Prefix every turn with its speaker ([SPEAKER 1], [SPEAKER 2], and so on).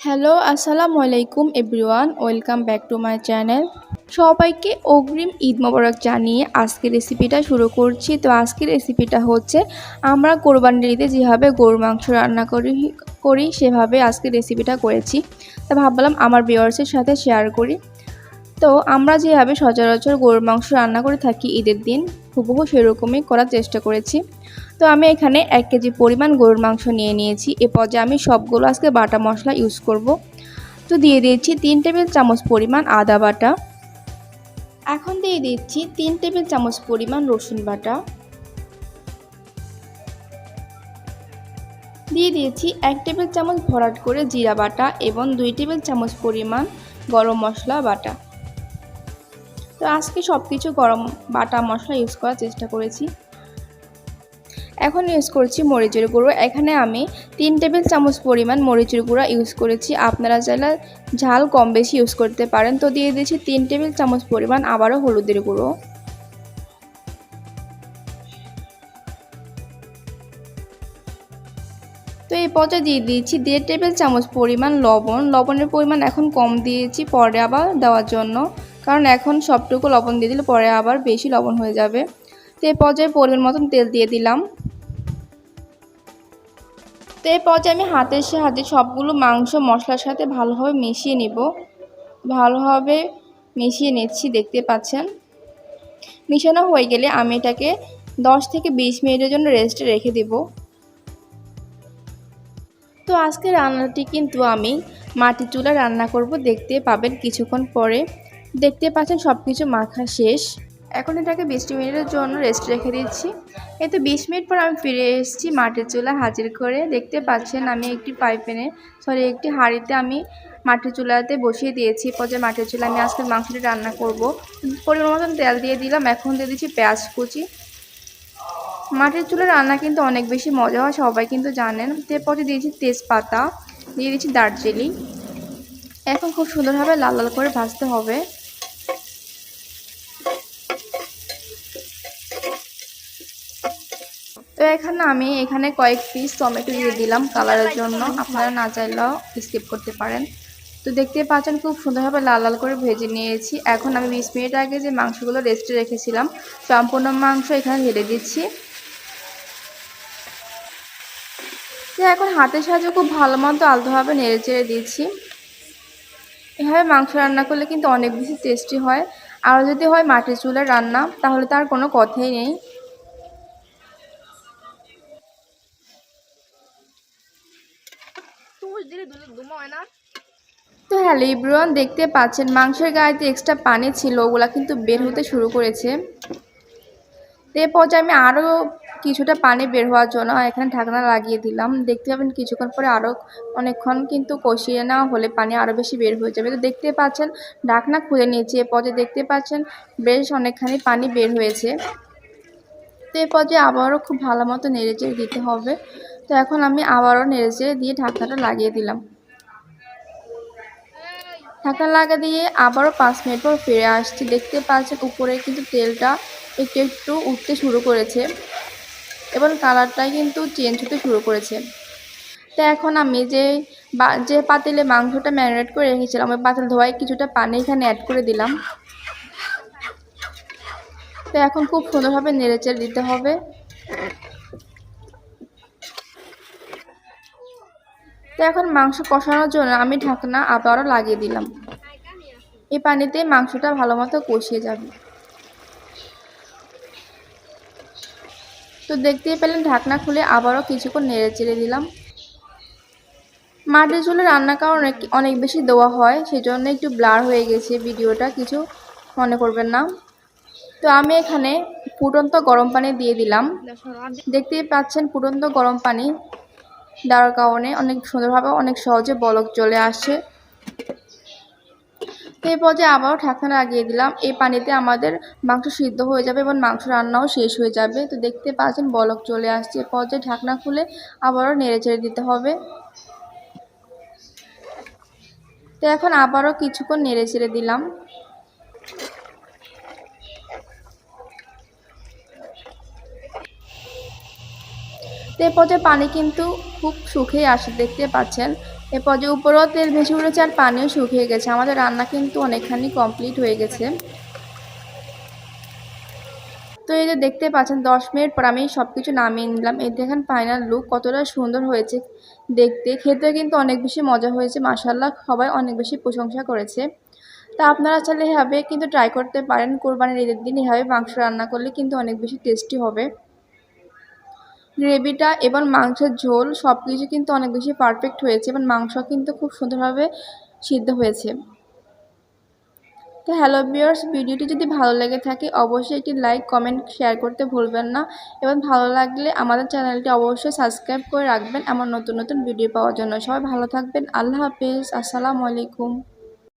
[SPEAKER 1] Hello, আসসালামু আলাইকুম everyone, welcome back to my channel. সবাইকে অগ্রিম ঈদ মোবারক জানিয়ে আজকের রেসিপিটা শুরু করছি। তো আজকের রেসিপিটা হচ্ছে, আমরা কোরবানির ঈদে যেভাবে গরুর মাংস রান্না করি করি, সেভাবে আজকের রেসিপিটা করেছি। তা ভাবলাম আমার ভিউয়ার্সের সাথে শেয়ার করি। তো আমরা যেভাবে সচরাচর গরুর মাংস রান্না করে থাকি ঈদের দিন হুবহু সেরকমই করার চেষ্টা করেছি। তো আমি এখানে এক কেজি পরিমাণ গরুর মাংস নিয়ে নিয়েছি। এ পর্যায়ে আমি সবগুলো আজকে বাটা মশলা ইউজ করব। তো দিয়ে দিয়েছি তিন টেবিল চামচ পরিমাণ আদা বাটা। এখন দিয়ে দিচ্ছি তিন টেবিল চামচ পরিমাণ রসুন বাটা। দিয়ে দিয়েছি এক টেবিল চামচ ভরাট করে জিরা বাটা এবং দুই টেবিল চামচ পরিমাণ গরম মশলা বাটা। তো আজকে সব কিছু গরম বাটা মশলা ইউজ করার চেষ্টা করেছি। এখন ইউজ করছি মরিচের গুঁড়ো। এখানে আমি তিন টেবিল চামচ পরিমাণ মরিচের গুঁড়া ইউজ করেছি। আপনারা চাইলে ঝাল কম বেশি ইউজ করতে পারেন। তো দিয়ে দিয়েছি তিন টেবিল চামচ পরিমাণ আবারও হলুদের গুঁড়ো। তো এই পর্যায়ে দিয়ে দিয়েছি দেড় টেবিল চামচ পরিমাণ লবণ। লবণের পরিমাণ এখন কম দিয়েছি পরে আবার দেওয়ার জন্য। কারণ এখন সবটুকু লবণ দিয়ে দিলে পরে আবার বেশি লবণ হয়ে যাবে। তো এই পর্যায়ে পরিমাণ মতন তেল দিয়ে দিলাম। তো এই পর্যায়ে আমি হাতের সাহায্যে সবগুলো মাংস মশলার সাথে ভালোভাবে মিশিয়ে নিব। ভালোভাবে মিশিয়ে নিচ্ছি, দেখতে পাচ্ছেন? মিশানো হয়ে গেলে আমি এটাকে দশ থেকে বিশ মিনিটের জন্য রেস্টে রেখে দেব। তো আজকে রান্নাটি কিন্তু আমি মাটির চুলা রান্না করব, দেখতে পাবেন কিছুক্ষণ পরে। দেখতে পাচ্ছেন সব কিছু মাখা শেষ। এখন এটাকে বিশ মিনিটের জন্য রেস্ট রেখে দিচ্ছি। এই তো বিশ মিনিট পর আমি ফিরে এসেছি মাটির চুলা হাজির করে। দেখতে পাচ্ছেন আমি একটি পাইপেনে সরি একটি হাঁড়িতে আমি মাটির চুলাতে বসিয়ে দিয়েছি। পর্যায়ে মাটির চুলা আমি আজকে মাংসটি রান্না করব। পরিমাণ মতন তেল দিয়ে দিলাম, এখন দিয়ে দিচ্ছি পেঁয়াজ কুচি। মাটির চুলা রান্না কিন্তু অনেক বেশি মজা হয়, সবাই কিন্তু জানেন। তারপরে দিয়েছি তেজপাতা, দিয়ে দিচ্ছি দার্জিলিং এখন খুব সুন্দরভাবে লাল লাল করে ভাজতে হবে। তো এখানে আমি এখানে কয়েক পিস টমেটো দিয়ে দিলাম কালারের জন্য। আপনারা না চাইলেও স্কিপ করতে পারেন। তো দেখতে পাচ্ছেন খুব সুন্দরভাবে লাল লাল করে ভেজে নিয়েছি। এখন আমি বিশ মিনিট আগে যে মাংসগুলো রেস্টে রেখেছিলাম, সম্পূর্ণ মাংস এখানে ঢেলে দিচ্ছি। এখন হাতের সাহায্যে খুব ভালো মতো আলতোভাবে নেড়ে চেড়ে দিচ্ছি। এভাবে মাংস রান্না করলে কিন্তু অনেক বেশি টেস্টি হয়। আর যদি হয় মাটির চুলের রান্না, তাহলে তার কোনো কথাই নেই। তো হ্যালো ইব্রুয়ান দেখতে পাচ্ছেন, মাংসের গায়েতে এক্সট্রা পানি ছিল, ওগুলা কিন্তু বের হতে শুরু করেছে। তো আমি আরও কিছুটা পানি বের হওয়ার জন্য এখানে ঢাকনা লাগিয়ে দিলাম। দেখতে পাবেন কিছুক্ষণ পরে আরও অনেকক্ষণ কিন্তু কষিয়ে নেওয়া হলে পানি আরও বেশি বের হয়ে যাবে। তো দেখতে পাচ্ছেন, ঢাকনা খুলে নিয়েছি। এ দেখতে পাচ্ছেন, বেশ অনেকখানি পানি বের হয়েছে। তো এ পর্যায়ে আবারও খুব ভালো মতো নেড়েচেড়ে দিতে হবে। তো এখন আমি আবারও নেড়েচেড়ে দিয়ে ঢাকনাটা লাগিয়ে দিলাম। ঢাকা লাগা দিয়ে আবারও পাঁচ মিনিট পর ফিরে আসছি। দেখতে পাচ্ছেন উপরে কিন্তু তেলটা একটু একটু উঠতে শুরু করেছে এবং কালারটা কিন্তু চেঞ্জ হতে শুরু করেছে। তো এখন আমি যে যে পাতিলে মাংসটা ম্যারিনেট করে রেখেছিলাম, ওই পাতিল ধোয়ায় কিছুটা পানি এখানে অ্যাড করে দিলাম। তো এখন খুব সুন্দরভাবে নেড়েচেড়ে দিতে হবে। তো এখন মাংস কষানোর জন্য আমি ঢাকনা আবারও লাগিয়ে দিলাম। এই পানিতে মাংসটা ভালো মতো কষিয়ে যাবে। তো দেখতেই পেলেন ঢাকনা খুলে আবারও কিছুক্ষণ নেড়ে চেড়ে দিলাম। মাটির চুলে রান্না কারণ অনেক বেশি দেওয়া হয়, সেজন্য একটু ব্লার হয়ে গেছে ভিডিওটা, কিছু মনে করবেন না। তো আমি এখানে ফুটন্ত গরম পানি দিয়ে দিলাম। দেখতেই পাচ্ছেন ফুটন্ত গরম পানি দেওয়ার কারণে অনেক সুন্দরভাবে অনেক সহজে বলক চলে আসে। এই পর্যায়ে আবারও ঢাকনা লাগিয়ে দিলাম। এই পানিতে আমাদের মাংস সিদ্ধ হয়ে যাবে এবং মাংস রান্নাও শেষ হয়ে যাবে। তো দেখতে পাচ্ছেন বলক চলে আসছে। এ পর্যায়ে ঢাকনা খুলে আবারও নেড়ে চেড়ে দিতে হবে। তো এখন আবারও কিছুক্ষণ নেড়ে চেড়ে দিলাম। তো এ পর্যায়ে পানি কিন্তু খুব শুকিয়ে আসে, দেখতে পাচ্ছেন। এরপর যে উপরেও তেল ভেসে উঠেছে আর পানিও শুকিয়ে গেছে। আমাদের রান্না কিন্তু অনেকখানি কমপ্লিট হয়ে গেছে। তো এই যে দেখতে পাচ্ছেন, দশ মিনিট পর আমি সব কিছু নামিয়ে নিলাম। এই দেখেন ফাইনাল লুক কতটা সুন্দর হয়েছে দেখতে। খেতে কিন্তু অনেক বেশি মজা হয়েছে। মাসাল্লাহ সবাই অনেক বেশি প্রশংসা করেছে। তা আপনারা চাইলে এভাবে কিন্তু ট্রাই করতে পারেন। কোরবানির ঈদের দিন এভাবে মাংস রান্না করলে কিন্তু অনেক বেশি টেস্টি হবে। গ্রেভিটা এবং মাংসের ঝোল সব কিছু কিন্তু অনেক বেশি পারফেক্ট হয়েছে। এবং মাংস কিন্তু খুব সুন্দরভাবে সিদ্ধ হয়েছে। তো হ্যালো বিয়ার্স ভিডিওটি যদি ভালো লেগে থাকে, অবশ্যই একটি লাইক কমেন্ট শেয়ার করতে ভুলবেন না। এবং ভালো লাগলে আমাদের চ্যানেলটি অবশ্যই সাবস্ক্রাইব করে রাখবেন। আমার নতুন নতুন ভিডিও পাওয়ার জন্য। সবাই ভালো থাকবেন। আল্লাহ হাফিজ। আসসালামু আলাইকুম।